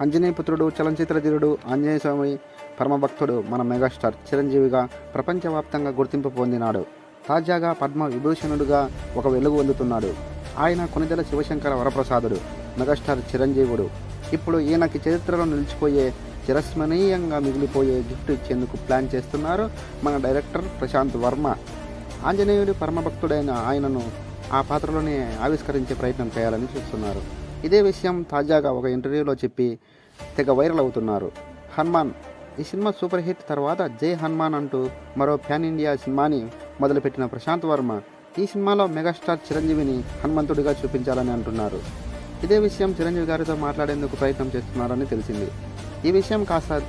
అంజనేయపుత్రుడు చలనచిత్ర ధీరుడు ఆంజనేయ స్వామి పరమభక్తుడు మన మెగాస్టార్ చిరంజీవిగా ప్రపంచవ్యాప్తంగా గుర్తింపు పొందినాడు. తాజాగా పద్మ విభూషణుడుగా ఒక వెలుగు పొందుతున్నాడు ఆయన కొనిదెల శివశంకర వరప్రసాదుడు మెగాస్టార్ చిరంజీవుడు. ఇప్పుడు ఈయనకి చరిత్రలో నిలిచిపోయే చిరస్మరణీయంగా మిగిలిపోయే గిఫ్ట్ ఇచ్చేందుకు ప్లాన్ చేస్తున్నారు మన డైరెక్టర్ ప్రశాంత్ వర్మ. ఆంజనేయుడి పరమభక్తుడైన ఆయనను ఆ పాత్రలోనే ఆవిష్కరించే ప్రయత్నం చేయాలని చూస్తున్నారు. ఇదే విషయం తాజాగా ఒక ఇంటర్వ్యూలో చెప్పి తెగ వైరల్ అవుతున్నారు. హనుమాన్ ఈ సినిమా సూపర్ హిట్ తర్వాత జై హనుమాన్ అంటూ మరో ప్యాన్ ఇండియా సినిమాని మొదలుపెట్టిన ప్రశాంత్ వర్మ ఈ సినిమాలో మెగాస్టార్ చిరంజీవిని హనుమంతుడిగా చూపించాలని అంటున్నారు. ఇదే విషయం చిరంజీవి గారితో మాట్లాడేందుకు ప్రయత్నం చేస్తున్నారని తెలిసింది. ఈ విషయం కాస్త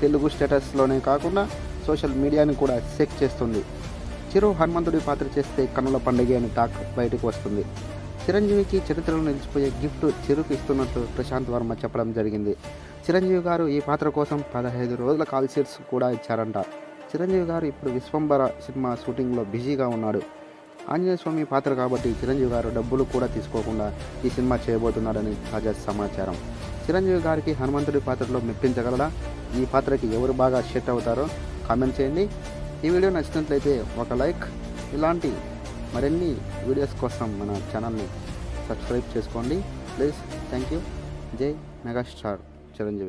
తెలుగు స్టేటస్లోనే కాకుండా సోషల్ మీడియాని కూడా చెక్ చేస్తుంది. చిరు హనుమంతుడి పాత్ర చేస్తే కన్నుల పండుగ అని టాక్ బయటకు వస్తుంది. చిరంజీవికి చరిత్రలో నిలిచిపోయే గిఫ్ట్ చిరుకు ఇస్తున్నట్లు ప్రశాంత్ వర్మ చెప్పడం జరిగింది. చిరంజీవి గారు ఈ పాత్ర కోసం పదహైదు రోజుల కాల్ షీట్స్ కూడా ఇచ్చారంట. చిరంజీవి గారు ఇప్పుడు విశ్వంబర సినిమా షూటింగ్లో బిజీగా ఉన్నాడు. ఆంజనేయ స్వామి పాత్ర కాబట్టి చిరంజీవి గారు డబ్బులు కూడా తీసుకోకుండా ఈ సినిమా చేయబోతున్నాడని తాజా సమాచారం. చిరంజీవి గారికి హనుమంతుడి పాత్రలో మెప్పించగలడా? ఈ పాత్రకి ఎవరు బాగా సెట్ అవుతారో కామెంట్ చేయండి. ఈ వీడియో నచ్చినట్లయితే ఒక లైక్ ఇలాంటి మరిన్ని వీడియోస్ కోసం మన ఛానల్ని సబ్స్క్రైబ్ చేసుకోండి. Please thank you. జై మెగాస్టార్ చిరంజీవి.